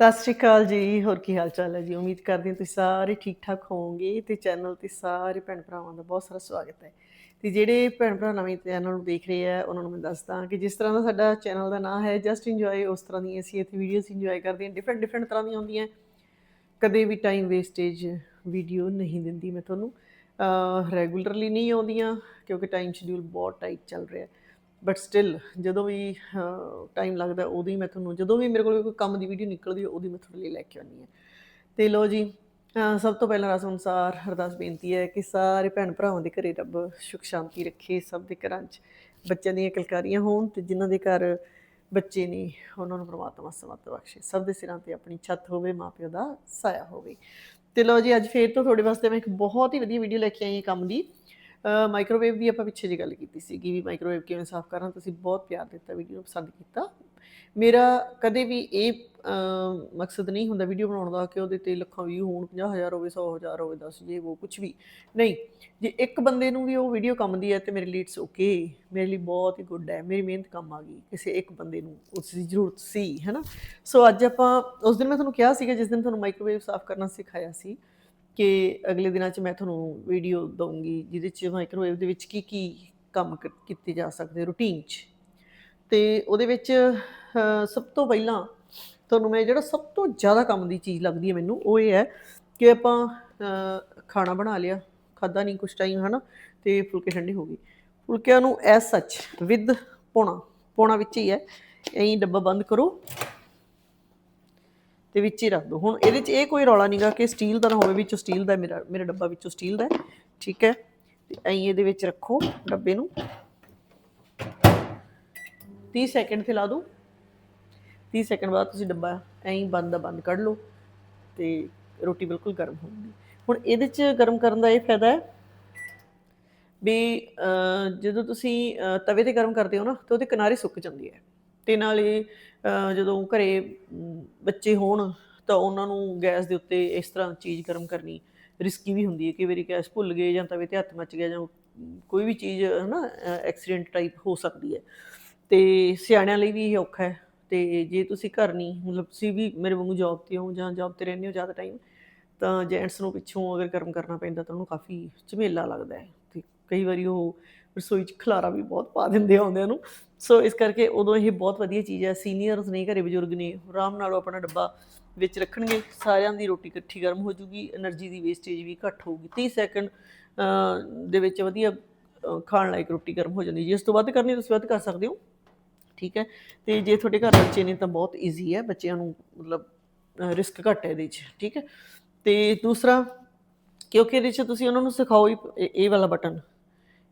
ਸਤਿ ਸ਼੍ਰੀ ਅਕਾਲ ਜੀ, ਹੋਰ ਕੀ ਹਾਲ ਚਾਲ ਹੈ ਜੀ? ਉਮੀਦ ਕਰਦੀ ਹਾਂ ਤੁਸੀਂ ਸਾਰੇ ਠੀਕ ਠਾਕ ਹੋਵੋਗੇ ਤੇ ਚੈਨਲ ਤੇ ਸਾਰੇ ਭੈਣ ਭਰਾਵਾਂ ਦਾ ਬਹੁਤ ਸਾਰਾ ਸਵਾਗਤ ਹੈ। ਤੇ ਜਿਹੜੇ ਭੈਣ ਭਰਾ ਨਵੇਂ ਚੈਨਲ ਨੂੰ ਦੇਖ ਰਹੇ ਆ, ਉਹਨਾਂ ਨੂੰ ਮੈਂ ਦੱਸਦਾ ਕਿ ਜਿਸ ਤਰ੍ਹਾਂ ਦਾ ਸਾਡਾ ਚੈਨਲ ਦਾ ਨਾਮ ਹੈ ਜਸਟ ਇੰਜੋਏ ਉਸ ਤਰ੍ਹਾਂ ਦੀ ਅਸੀਂ ਇੱਥੇ ਵੀਡੀਓਜ਼ ਇੰਜੋਏ ਕਰਦੇ ਹਾਂ ਡਿਫਰੈਂਟ ਡਿਫਰੈਂਟ ਤਰ੍ਹਾਂ ਦੀਆਂ ਹੁੰਦੀਆਂ। ਕਦੇ ਵੀ ਟਾਈਮ ਵੇਸਟੇਜ ਵੀਡੀਓ ਨਹੀਂ ਦਿੰਦੀ ਮੈਂ ਤੁਹਾਨੂੰ। ਰੈਗੂਲਰਲੀ ਨਹੀਂ ਆਉਂਦੀਆਂ, ਕਿਉਂਕਿ ਟਾਈਮ ਸ਼ਡਿਊਲ ਬਹੁਤ ਟਾਈਟ ਚੱਲ ਰਿਹਾ। ਬਟ ਸਟਿਲ ਜਦੋਂ ਵੀ ਟਾਈਮ ਲੱਗਦਾ ਉਦੋਂ ਹੀ ਮੈਂ ਤੁਹਾਨੂੰ, ਜਦੋਂ ਵੀ ਮੇਰੇ ਕੋਲ ਕੋਈ ਕੰਮ ਦੀ ਵੀਡੀਓ ਨਿਕਲਦੀ ਹੈ ਉਹਦੀ ਮੈਂ ਤੁਹਾਡੇ ਲਈ ਲੈ ਕੇ ਆਉਂਦੀ ਹਾਂ। ਤੇ ਲੋ ਜੀ ਸਭ ਤੋਂ ਪਹਿਲਾਂ ਰਸ ਅਨੁਸਾਰ ਅਰਦਾਸ ਬੇਨਤੀ ਹੈ ਕਿ ਸਾਰੇ ਭੈਣ ਭਰਾਵਾਂ ਦੇ ਘਰੇ ਰੱਬ ਸੁਖ ਸ਼ਾਂਤੀ ਰੱਖੇ, ਸਭ ਦੇ ਘਰਾਂ 'ਚ ਬੱਚਿਆਂ ਦੀਆਂ ਕਲਕਾਰੀਆਂ ਹੋਣ ਤੇ ਜਿਨ੍ਹਾਂ ਦੇ ਘਰ ਬੱਚੇ ਨੇ, ਉਹਨਾਂ ਨੂੰ ਪ੍ਰਮਾਤਮਾ ਸਮਤ ਬਖਸ਼ੇ। ਸਭ ਦੇ ਸਿਰਾਂ ਤੇ ਆਪਣੀ ਛੱਤ ਹੋਵੇ, ਮਾਪਿਓ ਦਾ ਸਾਇਆ ਹੋਵੇ। ਤੇ ਲੋ ਜੀ, ਅੱਜ ਫੇਰ ਤੋਂ ਤੁਹਾਡੇ ਵਾਸਤੇ ਮੈਂ ਇੱਕ ਬਹੁਤ ਹੀ ਵਧੀਆ ਵੀਡੀਓ ਲੈ ਕੇ ਆਈ ਹਾਂ ਕੰਮ ਦੀ। ਮਾਈਕ੍ਰੋਵੇਵ ਦੀ ਆਪਾਂ ਪਿੱਛੇ ਜੀ ਗੱਲ ਕੀਤੀ ਸੀਗੀ ਵੀ ਮਾਈਕ੍ਰੋਵੇਵ ਕਿਵੇਂ ਸਾਫ਼ ਕਰਨਾ, ਤੁਸੀਂ ਬਹੁਤ ਪਿਆਰ ਦਿੱਤਾ ਵੀਡੀਓ ਨੂੰ ਪਸੰਦ ਕੀਤਾ। ਮੇਰਾ ਕਦੇ ਵੀ ਇਹ ਮਕਸਦ ਨਹੀਂ ਹੁੰਦਾ ਵੀਡੀਓ ਬਣਾਉਣ ਦਾ ਕਿ ਉਹਦੇ ਤੇ ਲੱਖਾਂ ਵਿਊ ਹੋਣ 50000 ਹੋਵੇ 100000 ਹੋਵੇ 10 ਜੇ ਉਹ ਕੁਝ ਵੀ। ਨਹੀਂ, ਜੇ ਇੱਕ ਬੰਦੇ ਨੂੰ ਵੀ ਉਹ ਵੀਡੀਓ ਕੰਮ ਦੀ ਹੈ ਤੇ ਮੇਰੇ ਲਈ ਇਟਸ ਓਕੇ ਮੇਰੇ ਲਈ ਬਹੁਤ ਹੀ ਗੁੱਡ ਹੈ, ਮੇਰੀ ਮਿਹਨਤ ਕੰਮ ਆ ਗਈ ਕਿਸੇ ਇੱਕ ਬੰਦੇ ਨੂੰ, ਉਸ ਦੀ ਜ਼ਰੂਰਤ ਸੀ, ਹੈਨਾ। ਸੋ ਅੱਜ ਆਪਾਂ, ਉਸ ਦਿਨ ਮੈਂ ਤੁਹਾਨੂੰ ਕਿਹਾ ਸੀਗਾ, ਜਿਸ ਦਿਨ ਤੁਹਾਨੂੰ ਮਾਈਕ੍ਰੋਵੇਵ ਸਾਫ਼ ਕਰਨਾ ਸਿਖਾਇਆ ਸੀ ਕਿ ਅਗਲੇ ਦਿਨਾਂ 'ਚ ਮੈਂ ਤੁਹਾਨੂੰ ਵੀਡੀਓ ਦਊਂਗੀ, ਜਿਹਦੇ 'ਚ ਮਾਈਕ੍ਰੋਵੇਵ ਦੇ ਵਿੱਚ ਕੀ ਕੀ ਕੰਮ ਕੀਤੇ ਜਾ ਸਕਦੇ ਰੂਟੀਨ 'ਚ। ਤੇ ਉਹਦੇ ਵਿੱਚ ਸਭ ਤੋਂ ਪਹਿਲਾਂ ਤੁਹਾਨੂੰ ਮੈਂ ਜਿਹੜਾ ਸਭ ਤੋਂ ਜ਼ਿਆਦਾ ਕੰਮ ਦੀ ਚੀਜ਼ ਲੱਗਦੀ ਹੈ ਮੈਨੂੰ, ਉਹ ਇਹ ਹੈ ਕਿ ਆਪਾਂ ਖਾਣਾ ਬਣਾ ਲਿਆ ਖਾਦਾ ਨਹੀਂ ਕੁਛ ਟਾਈਮ ਹਨਾ, ਤੇ ਫੁਲਕੇ ਠੰਡੇ ਹੋ ਗਏ। ਫੁਲਕਿਆਂ ਨੂੰ ਐਸ ਸੱਚ ਵਿਦ ਪੋਣਾ ਪੋਣਾ ਵਿੱਚ ਹੀ ਹੈ। ਐਂ ਡੱਬਾ ਬੰਦ ਕਰੋ ਤੇ ਵਿੱਚ ਹੀ ਰੱਖ ਦੋ। ਹੁਣ ਇਹਦੇ 'ਚ ਇਹ ਕੋਈ ਰੌਲਾ ਨਹੀਂਗਾ ਕਿ ਸਟੀਲ ਦਾ ਨਾ ਹੋਵੇ, ਵਿੱਚੋਂ ਸਟੀਲ ਦਾ ਮੇਰਾ ਮੇਰਾ ਡੱਬਾ ਵਿੱਚੋਂ ਸਟੀਲ ਦਾ ਠੀਕ ਹੈ? ਤੇ ਐਂ ਇਹਦੇ ਵਿੱਚ ਰੱਖੋ ਡੱਬੇ ਨੂੰ। 30 ਸੈਕਿੰਡ ਤੇ ਲਾ ਦਿਓ 30 ਸੈਕਿੰਡ ਬਾਅਦ ਤੁਸੀਂ ਡੱਬਾ ਐਂ ਬੰਦ ਦਾ ਬੰਦ ਕੱਢ ਲਓ ਤੇ ਰੋਟੀ ਬਿਲਕੁਲ ਗਰਮ ਹੋਊਗੀ ਹੁਣ ਇਹਦੇ 'ਚ ਗਰਮ ਕਰਨ ਦਾ ਇਹ ਫਾਇਦਾ ਹੈ ਵੀ ਜਦੋਂ ਤੁਸੀਂ ਤਵੇ ਤੇ ਗਰਮ ਕਰਦੇ ਹੋ ਨਾ, ਤਾਂ ਉਹਦੇ ਕਿਨਾਰੇ ਸੁੱਕ ਜਾਂਦੀ ਹੈ। ਤੇ ਨਾਲੇ ਜਦੋਂ ਘਰੇ ਬੱਚੇ ਹੋਣ, ਤਾਂ ਉਹਨਾਂ ਨੂੰ ਗੈਸ ਦੇ ਉੱਤੇ ਇਸ ਤਰ੍ਹਾਂ ਚੀਜ਼ ਗਰਮ ਕਰਨੀ ਰਿਸਕੀ ਵੀ ਹੁੰਦੀ ਹੈ। ਕਈ ਵਾਰੀ ਗੈਸ ਭੁੱਲ ਗਏ ਜਾਂ ਤਵੇ ਤੇ ਹੱਥ ਮੱਚ ਗਿਆ ਜਾਂ ਕੋਈ ਵੀ ਚੀਜ਼ ਹੈ ਨਾ ਐਕਸੀਡੈਂਟ ਟਾਈਪ ਹੋ ਸਕਦੀ ਹੈ। ਤੇ ਸਿਆਣਿਆਂ ਲਈ ਵੀ ਇਹ ਔਖਾ ਹੈ। ਤੇ ਜੇ ਤੁਸੀਂ ਘਰ ਨਹੀਂ, ਮਤਲਬ ਤੁਸੀਂ ਵੀ ਮੇਰੇ ਵਾਂਗੂ ਜੌਬ ਤੇ ਹੋ ਜਾਂ ਜੌਬ ਤੇ ਰਹਿੰਦੇ ਹੋ ਜ਼ਿਆਦਾ ਟਾਈਮ ਤਾਂ ਜੈਂਟਸ ਨੂੰ ਪਿੱਛੋਂ ਅਗਰ ਗਰਮ ਕਰਨਾ ਪੈਂਦਾ ਤਾਂ ਉਹਨੂੰ ਕਾਫੀ ਝਮੇਲਾ ਲੱਗਦਾ ਹੈ। ਤੇ ਕਈ ਵਾਰੀ ਉਹ ਰਸੋਈ 'ਚ ਖਲਾਰਾ ਵੀ ਬਹੁਤ ਪਾ ਦਿੰਦੇ ਆ ਆਉਂਦਿਆਂ ਨੂੰ। ਸੋ ਇਸ ਕਰਕੇ ਉਦੋਂ ਇਹ ਬਹੁਤ ਵਧੀਆ ਚੀਜ਼ ਹੈ ਸੀਨੀਅਰਸ ਨਹੀਂ, ਘਰੇ ਬਜ਼ੁਰਗ ਨੇ ਆਰਾਮ ਨਾਲ ਉਹ ਆਪਣਾ ਡੱਬਾ ਵਿੱਚ ਰੱਖਣਗੇ, ਸਾਰਿਆਂ ਦੀ ਰੋਟੀ ਇਕੱਠੀ ਗਰਮ ਹੋ ਜੂਗੀ એનર્ਜੀ ਦੀ ਵੇਸਟੇਜ ਵੀ ਘੱਟ ਹੋਊਗੀ। 30 ਸੈਕਿੰਡ ਦੇ ਵਿੱਚ ਵਧੀਆ ਖਾਣ ਲਾਇਕ ਰੋਟੀ ਗਰਮ ਹੋ ਜਾਂਦੀ ਜੇ ਇਸ ਤੋਂ ਵੱਧ ਕਰਨੀ ਤੁਸੀਂ ਵੱਧ ਕਰ ਸਕਦੇ ਹੋ। ਠੀਕ ਹੈ? ਤੇ ਜੇ ਤੁਹਾਡੇ ਘਰ ਬੱਚੇ ਨੇ ਤਾਂ ਬਹੁਤ ਈਜ਼ੀ ਹੈ, ਬੱਚਿਆਂ ਨੂੰ ਮਤਲਬ ਰਿਸਕ ਘੱਟ ਹੈ ਇਹਦੇ 'ਚ ਠੀਕ ਹੈ? ਤੇ ਦੂਸਰਾ, ਕਿਉਂਕਿ ਇਹਦੇ 'ਚ ਤੁਸੀਂ ਉਹਨਾਂ ਨੂੰ ਸਿਖਾਓ, ਇਹ ਵਾਲਾ ਬਟਨ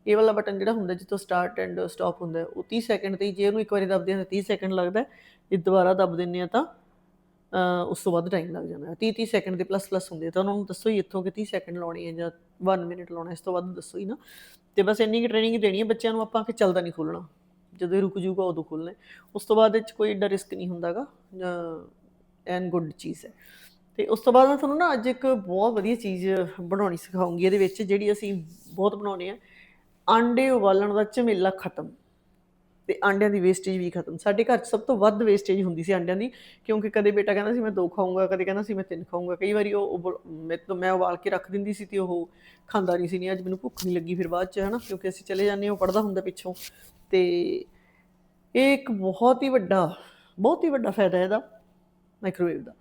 ਇਹ ਵਾਲਾ ਬਟਨ ਜਿਹੜਾ ਹੁੰਦਾ ਜਿੱਥੋਂ ਸਟਾਰਟ ਐਂਡ ਸਟਾਪ ਹੁੰਦਾ ਉਹ 30 ਸੈਕਿੰਡ ਤੇ ਹੀ ਜੇ ਉਹਨੂੰ ਇੱਕ ਵਾਰੀ ਦਬਦੇ ਹਾਂ ਤਾਂ 30 ਸੈਕਿੰਡ ਲੱਗਦਾ ਹੈ, ਜੇ ਦੁਬਾਰਾ ਦਬ ਦਿੰਨੇ ਆ ਤਾਂ ਉਸ ਤੋਂ ਵੱਧ ਟਾਈਮ ਲੱਗ ਜਾਂਦਾ ਹੈ। 30 30 ਸੈਕਿੰਡ ਦੇ ਪਲੱਸ ਪਲੱਸ ਹੁੰਦੇ ਤਾਂ ਉਹਨਾਂ ਨੂੰ ਦੱਸੋ ਹੀ ਇੱਥੋਂ ਕਿ 30 ਸੈਕਿੰਡ ਲਾਉਣੇ ਹੈ ਜਾਂ 1 ਮਿੰਟ ਲਾਉਣਾ ਇਸ ਤੋਂ ਵੱਧ ਦੱਸੋ ਹੀ ਨਾ। ਤੇ ਬਸ ਇੰਨੀ ਕਿ ਟ੍ਰੇਨਿੰਗ ਦੇਣੀ ਹੈ ਬੱਚਿਆਂ ਨੂੰ ਆਪਾਂ ਕਿ ਚੱਲਦਾ ਨਹੀਂ ਖੋਲਣਾ। ਜਦੋਂ ਇਹ ਰੁਕ ਜੂਗਾ ਉਦੋਂ ਖੋਲਣਾ ਉਸ ਤੋਂ ਬਾਅਦ ਇਹ 'ਚ ਕੋਈ ਏਡਾ ਰਿਸਕ ਨਹੀਂ ਹੁੰਦਾਗਾ ਐਨ ਗੁੱਡ ਚੀਜ਼ ਹੈ। ਤੇ ਉਸ ਤੋਂ ਬਾਅਦ ਮੈਂ ਤੁਹਾਨੂੰ ਨਾ ਅੱਜ ਇੱਕ ਬਹੁਤ ਵਧੀਆ ਚੀਜ਼ ਬਣਾਉਣੀ ਸਿਖਾਉਂਗੀ ਇਹਦੇ ਵਿੱਚ ਜਿਹੜੀ ਅਸੀਂ ਬਹੁਤ ਬਣਾਉਂਦੇ ਆ ਆਂਡੇ ਉਬਾਲਣ ਦਾ ਝਮੇਲਾ ਖਤਮ ਤੇ ਆਂਡਿਆਂ ਦੀ ਵੇਸਟੇਜ ਵੀ ਖਤਮ। ਸਾਡੇ ਘਰ 'ਚ ਸਭ ਤੋਂ ਵੱਧ ਵੇਸਟੇਜ ਹੁੰਦੀ ਸੀ ਆਂਡਿਆਂ ਦੀ, ਕਿਉਂਕਿ ਕਦੇ ਬੇਟਾ ਕਹਿੰਦਾ ਸੀ, ਮੈਂ ਦੋ ਖਾਊਂਗਾ ਕਦੇ ਕਹਿੰਦਾ ਸੀ, ਮੈਂ ਤਿੰਨ ਖਾਊਂਗਾ ਕਈ ਵਾਰੀ ਉਹ ਉਬਲ- ਮੇਰੇ ਤੋਂ, ਮੈਂ ਉਬਾਲ ਕੇ ਰੱਖ ਦਿੰਦੀ ਸੀ ਤੇ ਉਹ ਖਾਂਦਾ ਨਹੀਂ ਸੀ, ਨਹੀਂ, ਅੱਜ ਮੈਨੂੰ ਭੁੱਖ ਨਹੀਂ ਲੱਗੀ ਫਿਰ ਬਾਅਦ 'ਚ, ਹਨਾ, ਕਿਉਂਕਿ ਅਸੀਂ ਚਲੇ ਜਾਂਦੇ ਹਾਂ, ਉਹ ਪੜਦਾ ਹੁੰਦਾ ਪਿੱਛੋਂ। ਤੇ ਇਹ ਇੱਕ ਬਹੁਤ ਹੀ ਵੱਡਾ, ਬਹੁਤ ਹੀ ਵੱਡਾ ਫਾਇਦਾ ਇਹਦਾ ਮਾਈਕ੍ਰੋਵੇਵ ਦਾ।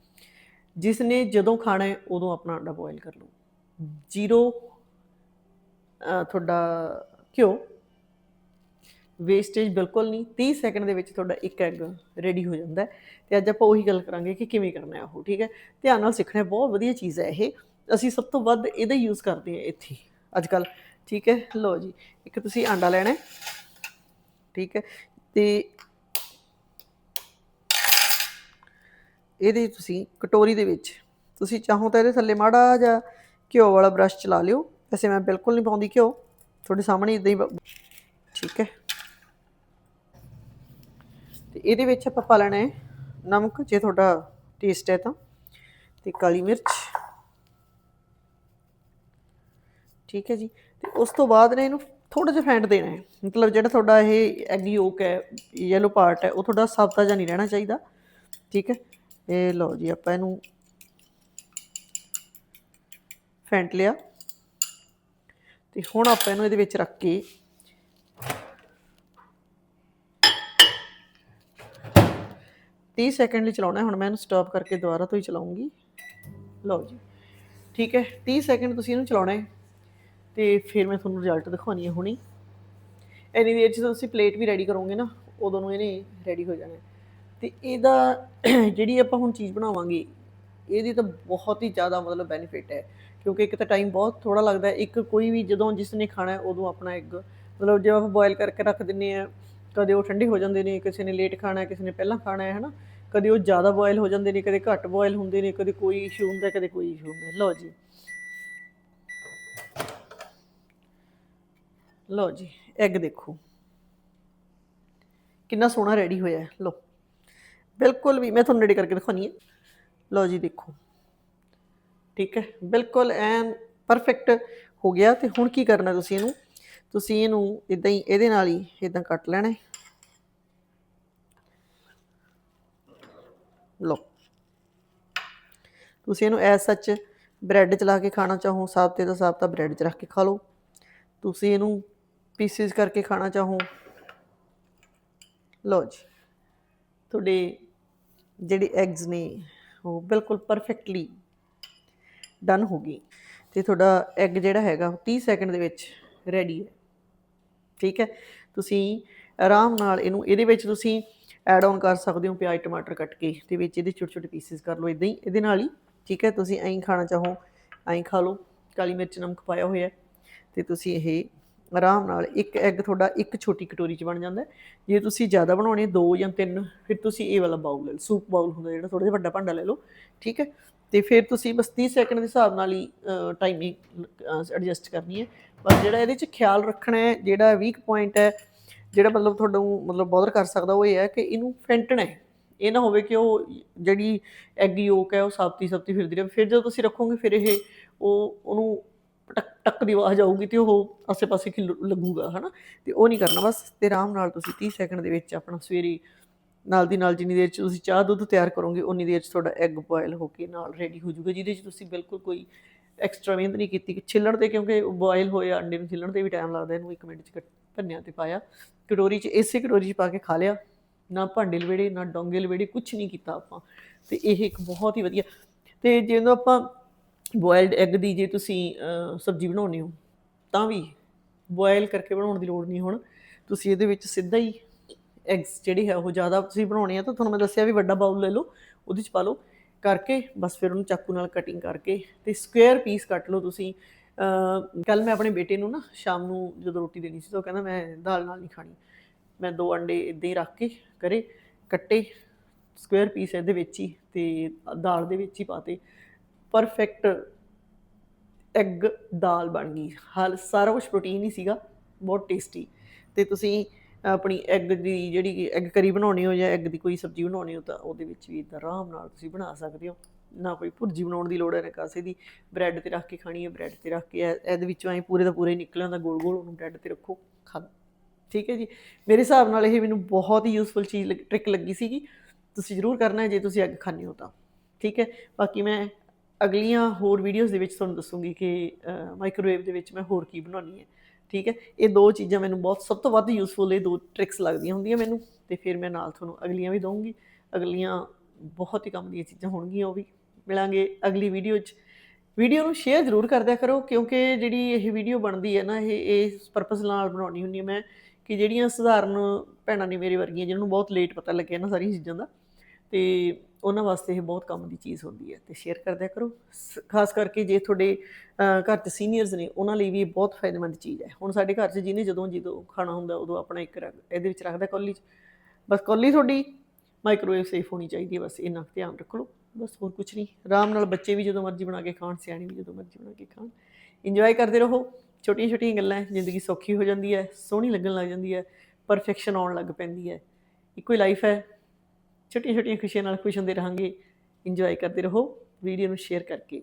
ਜਿਸ ਨੇ ਜਦੋਂ ਖਾਣਾ ਹੈ, ਉਦੋਂ ਆਪਣਾ ਆਂਡਾ ਬੋਇਲ ਕਰ ਲਓ। ਜ਼ੀਰੋ ਤੁਹਾਡਾ ਘਿਓ ਵੇਸਟੇਜ ਬਿਲਕੁਲ ਨਹੀਂ 30 ਸੈਕਿੰਡ ਦੇ ਵਿੱਚ ਤੁਹਾਡਾ ਇੱਕ ਐਗ ਰੈਡੀ ਹੋ ਜਾਂਦਾ ਹੈ ਤੇ ਅੱਜ ਆਪਾਂ ਉਹੀ ਗੱਲ ਕਰਾਂਗੇ ਕਿ ਕਿਵੇਂ ਕਰਨਾ ਹੈ ਉਹ, ਠੀਕ ਹੈ? ਧਿਆਨ ਨਾਲ ਸਿੱਖਣਾ ਬਹੁਤ ਵਧੀਆ ਚੀਜ਼ ਹੈ ਇਹ। ਅਸੀਂ ਸਭ ਤੋਂ ਵੱਧ ਇਹਦਾ ਯੂਜ਼ ਕਰਦੇ ਹਾਂ ਇੱਥੇ ਅੱਜ ਕੱਲ ਠੀਕ ਹੈ? ਲਓ ਜੀ, ਇੱਕ ਤੁਸੀਂ ਆਂਡਾ ਲੈਣਾ ਠੀਕ ਹੈ? ਤੇ ਇਹਦੇ ਤੁਸੀਂ ਕਟੋਰੀ ਦੇ ਵਿੱਚ, ਤੁਸੀਂ ਚਾਹੋ ਤਾਂ ਇਹਦੇ ਥੱਲੇ ਮਾੜਾ ਜਿਹਾ ਘਿਓ ਵਾਲਾ ਬ੍ਰਸ਼ ਚਲਾ ਲਿਓ। ਵੈਸੇ ਮੈਂ ਬਿਲਕੁਲ ਨਹੀਂ ਪਾਉਂਦੀ ਘਿਓ। ਤੁਹਾਡੇ ਸਾਹਮਣੇ ਇਦਾਂ ਹੀ ਬ- ਠੀਕ ਹੈ। ਤੇ ਇਹਦੇ ਵਿੱਚ ਆਪਾਂ ਪਾ ਲੈਣਾ ਹੈ ਨਮਕ, ਜੇ ਤੁਹਾਡਾ ਟੇਸਟ ਹੈ ਤਾਂ। ਤੇ ਕਾਲੀ ਮਿਰਚ। ਠੀਕ ਹੈ ਜੀ। ਤੇ ਉਸ ਤੋਂ ਬਾਅਦ ਨੇ ਇਹਨੂੰ ਥੋੜਾ ਜਿਹਾ ਫੈਂਟ ਦੇਣਾ ਹੈ। ਮਤਲਬ ਜਿਹੜਾ ਤੁਹਾਡਾ ਇਹ ਐਗ ਯੋਕ ਹੈ ਯੈਲੋ ਪਾਰਟ ਹੈ, ਉਹ ਤੁਹਾਡਾ ਸਾਬਤਾ ਜਿਹਾ ਨਹੀਂ ਰਹਿਣਾ ਚਾਹੀਦਾ। ਠੀਕ ਹੈ। ਇਹ ਲਓ ਜੀ, ਆਪਾਂ ਇਹਨੂੰ ਫੈਂਟ ਲਿਆ। ਤੇ ਹੁਣ ਆਪਾਂ ਇਹਨੂੰ ਇਹਦੇ ਵਿੱਚ ਰੱਖ ਕੇ ਤੀਹ ਸੈਕਿੰਡ ਲਈ ਚਲਾਉਣਾ ਹੁਣ ਮੈਂ ਇਹਨੂੰ ਸਟਾਪ ਕਰਕੇ ਦੁਬਾਰਾ ਤੋਂ ਹੀ ਚਲਾਉਂਗੀ। ਲਓ ਜੀ। ਠੀਕ ਹੈ। 30 ਸੈਕਿੰਡ ਤੁਸੀਂ ਇਹਨੂੰ ਚਲਾਉਣਾ ਹੈ। ਤੇ ਫਿਰ ਮੈਂ ਤੁਹਾਨੂੰ ਰਿਜ਼ਲਟ ਦਿਖਾਉਣੀ ਹੈ ਹੁਣੀ। ਇੰਨੀ ਦੇਰ 'ਚ ਜਦੋਂ ਤੁਸੀਂ ਪਲੇਟ ਵੀ ਰੈਡੀ ਕਰੋਗੇ ਨਾ, ਉਦੋਂ ਨੂੰ ਇਹਨੇ ਰੈਡੀ ਹੋ ਜਾਣਾ ਹੈ। ਤੇ ਇਹਦਾ ਜਿਹੜੀ ਆਪਾਂ ਹੁਣ ਚੀਜ਼ ਬਣਾਵਾਂਗੇ ਇਹਦੀ ਤਾਂ ਬਹੁਤ ਹੀ ਜ਼ਿਆਦਾ ਮਤਲਬ ਬੈਨੀਫਿਟ ਹੈ, ਕਿਉਂਕਿ ਇੱਕ ਤਾਂ ਟਾਈਮ ਬਹੁਤ ਥੋੜਾ ਲੱਗਦਾ ਹੈ, ਇੱਕ ਕੋਈ ਵੀ ਜਦੋਂ ਜਿਸ ਨੇ ਖਾਣਾ ਹੈ, ਉਦੋਂ ਆਪਣਾ ਐਗ ਮਤਲਬ ਜੇ ਆਪਾਂ ਬੋਇਲ ਕਰਕੇ ਰੱਖ ਦਿੰਨੇ ਆ ਕਦੇ ਉਹ ਠੰਡੇ ਹੋ ਜਾਂਦੇ ਨੇ, ਕਿਸੇ ਨੇ ਲੇਟ ਖਾਣਾ ਹੈ, ਕਿਸੇ ਨੇ ਪਹਿਲਾਂ ਖਾਣਾ ਹੈ, ਹਨਾ, ਕਦੇ ਉਹ ਜ਼ਿਆਦਾ ਬੋਇਲ ਹੋ ਜਾਂਦੇ ਨੇ, ਕਦੇ ਘੱਟ ਬੋਇਲ ਹੁੰਦੇ ਨੇ, ਕਦੇ ਕੋਈ ਇਸ਼ੂ ਹੁੰਦਾ ਕਦੇ ਕੋਈ ਇਸ਼ੂ ਹੁੰਦਾ ਲਓ ਜੀ। ਲਓ ਜੀ ਐਗ ਦੇਖੋ। ਕਿੰਨਾ ਸੋਹਣਾ ਰੈਡੀ ਹੋਇਆ ਹੈ। ਲਓ। ਬਿਲਕੁਲ ਵੀ, ਮੈਂ ਤੁਹਾਨੂੰ ਰੈਡੀ ਕਰਕੇ ਦਿਖਾਉਣੀ ਹੈ। ਲਓ ਜੀ ਦੇਖੋ। ਠੀਕ ਹੈ, ਬਿਲਕੁਲ ਐਨ ਪਰਫੈਕਟ ਹੋ ਗਿਆ ਤੇ ਹੁਣ ਕੀ ਕਰਨਾ ਤੁਸੀਂ ਇਹਨੂੰ? ਤੁਸੀਂ ਇਹਨੂੰ ਇਦਾਂ ਹੀ, ਇਹਦੇ ਨਾਲ ਹੀ ਇਦਾਂ ਕੱਟ ਲੈਣਾ ਹੈ। ਲਓ। ਤੁਸੀਂ ਇਹਨੂੰ ਐਸ ਸੱਚ ਬ੍ਰੈਡ 'ਚ ਲਾ ਕੇ ਖਾਣਾ ਚਾਹੋ, ਸਾਬਤੇ ਦਾ ਸਾਬਤਾ ਬ੍ਰੈਡ 'ਚ ਰੱਖ ਕੇ ਖਾ ਲਓ। ਤੁਸੀਂ ਇਹਨੂੰ ਪੀਸਿਸ ਕਰਕੇ ਖਾਣਾ ਚਾਹੋ। ਲਓ ਜੀ। ਤੁਹਾਡੇ ਜਿਹੜੇ ਐਗਸ ਨੇ ਉਹ ਬਿਲਕੁਲ ਪਰਫੈਕਟਲੀ ਡਨ ਹੋ ਗਈ। ਤੇ ਤੁਹਾਡਾ ਐਗ ਜਿਹੜਾ ਹੈਗਾ ਉਹ 30 ਸੈਕਿੰਡ ਦੇ ਵਿੱਚ ਰੈਡੀ ਹੈ। ਠੀਕ ਹੈ? ਤੁਸੀਂ ਆਰਾਮ ਨਾਲ ਇਹਨੂੰ, ਇਹਦੇ ਵਿੱਚ ਤੁਸੀਂ ਐਡ ਆਨ ਕਰ ਸਕਦੇ ਹੋ ਪਿਆਜ਼, ਟਮਾਟਰ ਕੱਟ ਕੇ ਤੇ ਵਿੱਚ ਇਹਦੇ ਛੋਟੇ ਛੋਟੇ ਪੀਸਿਸ ਕਰ ਲਓ ਇਦਾਂ ਹੀ। ਇਹਦੇ ਨਾਲ ਹੀ, ਠੀਕ ਹੈ? ਤੁਸੀਂ ਐਂ ਖਾਣਾ ਚਾਹੋ ਐਂ ਖਾ ਲਓ। ਕਾਲੀ ਮਿਰਚ ਨਮਕ ਪਾਇਆ ਹੋਇਆ ਹੈ। ਤੇ ਤੁਸੀਂ ਇਹ ਆਰਾਮ ਨਾਲ ਇੱਕ ਐਗ ਤੁਹਾਡਾ ਇੱਕ ਛੋਟੀ ਕਟੋਰੀ 'ਚ ਬਣ ਜਾਂਦਾ ਜੇ ਤੁਸੀਂ ਜ਼ਿਆਦਾ ਬਣਾਉਣੇ ਦੋ ਜਾਂ ਤਿੰਨ, ਫਿਰ ਤੁਸੀਂ ਇਹ ਵਾਲਾ ਬਾਉਲ ਲੈ ਲਓ। ਸੂਪ ਬਾਉਲ ਹੁੰਦਾ ਜਿਹੜਾ ਥੋੜਾ ਜਿਹਾ ਵੱਡਾ ਭਾਂਡਾ ਲੈ ਲਓ, ਠੀਕ ਹੈ? ਤੇ ਫਿਰ ਤੁਸੀਂ ਬਸ 30 ਸੈਕਿੰਡ ਦੇ ਹਿਸਾਬ ਨਾਲ ਹੀ ਟਾਈਮਿੰਗ ਐਡਜਸਟ ਕਰਨੀ ਹੈ। ਬਸ ਜਿਹੜਾ ਇਹਦੇ 'ਚ ਖਿਆਲ ਰੱਖਣਾ ਹੈ, ਜਿਹੜਾ ਵੀਕ ਪੁਆਇੰਟ ਹੈ, ਜਿਹੜਾ ਮਤਲਬ ਤੁਹਾਨੂੰ ਮਤਲਬ ਬੋਦਰ ਕਰ ਸਕਦਾ, ਉਹ ਇਹ ਹੈ ਕਿ ਇਹਨੂੰ ਫੈਂਟਣਾ ਹੈ। ਇਹ ਨਾ ਹੋਵੇ ਕਿ ਉਹ ਜਿਹੜੀ ਐਗ ਯੋਕ ਹੈ, ਉਹ ਸਾਬਤੀ ਸਾਬਤੀ ਫਿਰਦੀ ਰਹੇ। ਫਿਰ ਜਦੋਂ ਤੁਸੀਂ ਰੱਖੋਗੇ, ਫਿਰ ਇਹ, ਉਹ, ਉਹਨੂੰ ਟੱਕ ਦੀ ਆਵਾਜ਼ ਆਊਗੀ ਤੇ ਉਹ ਆਸੇ-ਪਾਸੇ ਖਿਲ ਲੱਗੂਗਾ, ਹਨਾ? ਤੇ ਉਹ ਨਹੀਂ ਕਰਨਾ, ਬਸ ਤੇ ਆਰਾਮ ਨਾਲ ਤੁਸੀਂ 30 ਸੈਕਿੰਡ ਦੇ ਵਿੱਚ ਆਪਣਾ ਸਵੇਰੇ ਨਾਲ ਦੀ ਨਾਲ ਜਿੰਨੀ ਦੇਰ ਚ ਤੁਸੀਂ ਚਾਹ ਦੁੱਧ ਤਿਆਰ ਕਰੋਗੇ ਉਨੀ ਦੇਰ ਚ ਤੁਹਾਡਾ ਐਗ ਬੋਇਲ ਹੋ ਕੇ ਨਾਲ ਰੈਡੀ ਹੋ ਜਾਊਗਾ, ਜਿਹਦੇ ਚ ਤੁਸੀਂ ਬਿਲਕੁਲ ਕੋਈ ਐਕਸਟਰਾ ਮਿਹਨਤ ਨਹੀਂ ਕੀਤੀ। ਛਿੱਲਣ ਤੇ ਕਿਉਂਕਿ ਬੋਇਲ ਹੋਏ ਅੰਡੇ ਨੂੰ ਛਿੱਲਣ ਤੇ ਵੀ ਟਾਈਮ ਲੱਗਦਾ, ਇਹਨੂੰ 1 ਮਿੰਟ ਚ ਕੱਟ- ਭੰਨਿਆ ਤੇ ਪਾਇਆ। ਕਟੋਰੀ ਚ ਇਸੇ ਕਟੋਰੀ ਚ ਪਾ ਕੇ ਖਾ ਲਿਆ। ਨਾ ਭਾਂਡੇ ਲਵੇੜੇ, ਨਾ ਡੋਂਗੇ ਲਵੇੜੇ ਕੁਝ ਨਹੀਂ ਕੀਤਾ ਆਪਾਂ। ਤੇ ਇਹ ਇੱਕ ਬਹੁਤ ਹੀ ਵਧੀਆ। ਤੇ ਜਦੋਂ ਆਪਾਂ ਬੋਇਲਡ ਐਗ ਦੀ ਜੇ ਤੁਸੀਂ ਸਬਜ਼ੀ ਬਣਾਉਣੀ ਹੋ, ਤਾਂ ਵੀ ਬੋਇਲ ਕਰਕੇ ਬਣਾਉਣ ਦੀ ਲੋੜ ਨਹੀਂ ਹੁਣ। ਤੁਸੀਂ ਇਹਦੇ ਵਿੱਚ ਸਿੱਧਾ ਹੀ ਐਗਸ ਜਿਹੜੇ ਹੈ, ਉਹ ਜ਼ਿਆਦਾ ਤੁਸੀਂ ਬਣਾਉਣੇ ਆ, ਤਾਂ ਤੁਹਾਨੂੰ ਮੈਂ ਦੱਸਿਆ ਵੀ ਵੱਡਾ ਬਾਉਲ ਲੈ ਲਓ, ਉਹਦੇ ਚ ਪਾ ਲਓ, ਕਰਕੇ ਬਸ ਫਿਰ ਉਹਨੂੰ ਚਾਕੂ ਨਾਲ ਕਟਿੰਗ ਕਰਕੇ ਤੇ ਸਕੁਅਰ ਪੀਸ ਕੱਟ ਲਓ ਤੁਸੀਂ। ਕੱਲ ਮੈਂ ਆਪਣੇ ਬੇਟੇ ਨੂੰ ਨਾ ਸ਼ਾਮ ਨੂੰ ਜਦੋਂ ਰੋਟੀ ਦੇਣੀ ਸੀ, ਤਾਂ ਉਹ ਕਹਿੰਦਾ ਮੈਂ ਦਾਲ ਨਾਲ ਨਹੀਂ ਖਾਣੀ। ਮੈਂ ਦੋ ਅੰਡੇ ਇਦਾਂ ਹੀ ਰੱਖ ਕੇ ਕਰੇ ਕੱਟੇ ਸਕੁਅਰ ਪੀਸ ਇਹਦੇ ਵਿੱਚ ਹੀ ਤੇ ਦਾਲ ਦੇ ਵਿੱਚ ਹੀ ਪਾਤੇ। ਪਰਫੈਕਟ ਐਗ ਦਾਲ ਬਣ ਗਈ। ਹਾਲ, ਸਾਰਾ ਕੁਝ ਪ੍ਰੋਟੀਨ ਹੀ ਸੀਗਾ, ਬਹੁਤ ਟੇਸਟੀ ਤੇ ਤੁਸੀਂ ਆਪਣੀ ਐਗ ਦੀ ਜਿਹੜੀ ਐਗ ਕਰੀ ਬਣਾਉਣੀ ਹੋ ਜਾਂ ਐਗ ਦੀ ਕੋਈ ਸਬਜ਼ੀ ਬਣਾਉਣੀ ਹੋ ਤਾਂ ਉਹਦੇ ਵਿੱਚ ਵੀ ਇਦਾਂ ਆਰਾਮ ਨਾਲ ਤੁਸੀਂ ਬਣਾ ਸਕਦੇ ਹੋ। ਨਾ ਕੋਈ ਭੁਰਜੀ ਬਣਾਉਣ ਦੀ ਲੋੜ ਹੈ, ਨਾ ਕਾਸੇ ਦੀ। ਬ੍ਰੈਡ ਤੇ ਰੱਖ ਕੇ ਖਾਣੀ ਹੈ ਬ੍ਰੈਡ ਤੇ ਰੱਖ ਕੇ ਇਹ- ਇਹਦੇ ਵਿੱਚੋਂ ਐ ਪੂਰੇ ਦਾ ਪੂਰੇ ਨਿਕਲਿਆ ਦਾ ਗੋਲ ਗੋਲ ਉਹਨੂੰ ਬ੍ਰੈਡ ਤੇ ਰੱਖੋ, ਖਾ ਠੀਕ ਹੈ ਜੀ? ਮੇਰੇ ਹਿਸਾਬ ਨਾਲ ਇਹ ਮੈਨੂੰ ਬਹੁਤ ਹੀ ਯੂਸਫੁਲ ਚੀਜ਼ ਟ੍ਰਿਕ ਲੱਗੀ ਸੀਗੀ। ਤੁਸੀਂ ਜ਼ਰੂਰ ਕਰਨਾ ਹੈ ਜੇ ਤੁਸੀਂ ਐਗ ਖਾਣੇ ਹੋ ਤਾਂ। ਠੀਕ ਹੈ? ਬਾਕੀ ਮੈਂ ਅਗਲੀਆਂ ਹੋਰ ਵੀਡੀਓਜ਼ ਦੇ ਵਿੱਚ ਤੁਹਾਨੂੰ ਦੱਸੂਗੀ ਕਿ ਮਾਈਕ੍ਰੋਵੇਵ ਦੇ ਵਿੱਚ ਮੈਂ ਹੋਰ ਕੀ ਬਣਾਉਣੀ ਹੈ, ਠੀਕ ਹੈ? ਇਹ ਦੋ ਚੀਜ਼ਾਂ ਮੈਨੂੰ ਬਹੁਤ, ਸਭ ਤੋਂ ਵੱਧ ਯੂਸਫੁਲ ਇਹ ਦੋ ਟ੍ਰਿਕਸ ਲੱਗਦੀਆਂ ਹੁੰਦੀਆਂ ਮੈਨੂੰ, ਤੇ ਫਿਰ ਮੈਂ ਨਾਲ ਤੁਹਾਨੂੰ ਅਗਲੀਆਂ ਵੀ ਦਊਂਗੀ। ਅਗਲੀਆਂ ਬਹੁਤ ਹੀ ਕੰਮ ਦੀਆਂ ਚੀਜ਼ਾਂ ਹੋਣਗੀਆਂ, ਉਹ ਵੀ ਮਿਲਾਂਗੇ ਅਗਲੀ ਵੀਡੀਓ 'ਚ। ਵੀਡੀਓ ਨੂੰ ਸ਼ੇਅਰ ਜ਼ਰੂਰ ਕਰਦਿਆ ਕਰੋ, ਕਿਉਂਕਿ ਜਿਹੜੀ ਇਹ ਵੀਡੀਓ ਬਣਦੀ ਹੈ ਨਾ, ਇਹ ਇਸ ਪਰਪਸ ਨਾਲ ਬਣਾਉਣੀ ਹੁੰਦੀ ਹੈ। ਮੈਂ ਕਿ ਜਿਹੜੀਆਂ ਸਧਾਰਨ ਭੈਣਾਂ ਨੇ ਮੇਰੇ ਵਰਗੀਆਂ ਜਿਹਨਾਂ ਨੂੰ ਬਹੁਤ ਲੇਟ ਪਤਾ ਲੱਗਿਆ ਨਾ ਸਾਰੀਆਂ ਚੀਜ਼ਾਂ ਦਾ ਤੇ ਉਹਨਾਂ ਵਾਸਤੇ ਇਹ ਬਹੁਤ ਕੰਮ ਦੀ ਚੀਜ਼ ਹੁੰਦੀ ਹੈ, ਤੇ ਸ਼ੇਅਰ ਕਰਦਿਆ ਕਰੋ। ਸ- ਖਾਸ ਕਰਕੇ ਜੇ ਤੁਹਾਡੇ ਘਰ 'ਚ ਸੀਨੀਅਰਸ ਨੇ, ਉਹਨਾਂ ਲਈ ਵੀ ਇਹ ਬਹੁਤ ਫਾਇਦੇਮੰਦ ਚੀਜ਼ ਹੈ। ਹੁਣ ਸਾਡੇ ਘਰ 'ਚ ਜਿਹਨੇ ਜਦੋਂ ਜਦੋਂ ਖਾਣਾ ਹੁੰਦਾ, ਉਦੋਂ ਆਪਣਾ ਇੱਕ ਰੱਖ- ਇਹਦੇ ਵਿੱਚ ਰੱਖਦਾ ਕੌਲੀ 'ਚ। ਬਸ ਕੌਲੀ ਤੁਹਾਡੀ ਮਾਈਕ੍ਰੋਵੇਵ ਸੇਫ ਹੋਣੀ ਚਾਹੀਦੀ ਹੈ, ਬਸ ਇੰਨਾ ਕੁ ਧਿਆਨ ਰੱਖ ਲਓ। ਬਸ ਹੋਰ ਕੁਝ ਨਹੀਂ। ਆਰਾਮ ਨਾਲ ਬੱਚੇ ਵੀ ਜਦੋਂ ਮਰਜ਼ੀ ਬਣਾ ਕੇ ਖਾਣ, ਸਿਆਣੇ ਵੀ ਜਦੋਂ ਮਰਜ਼ੀ ਬਣਾ ਕੇ ਖਾਣ। ਇੰਜੋਏ ਕਰਦੇ ਰਹੋ। ਛੋਟੀਆਂ ਛੋਟੀਆਂ ਗੱਲਾਂ ਜ਼ਿੰਦਗੀ ਸੌਖੀ ਹੋ ਜਾਂਦੀ ਹੈ, ਸੋਹਣੀ ਲੱਗਣ ਲੱਗ ਜਾਂਦੀ ਹੈ ਪਰਫੈਕਸ਼ਨ ਆਉਣ ਲੱਗ ਪੈਂਦੀ ਹੈ। ਇੱਕੋ ਹੀ ਲਾਈਫ ਹੈ। ਛੋਟੀਆਂ ਛੋਟੀਆਂ ਖੁਸ਼ੀਆਂ ਨਾਲ ਖੁਸ਼ ਹੁੰਦੇ ਰਹਾਂਗੇ। ਇੰਜੋਏ ਕਰਦੇ ਰਹੋ। ਵੀਡੀਓ ਨੂੰ ਸ਼ੇਅਰ ਕਰਕੇ।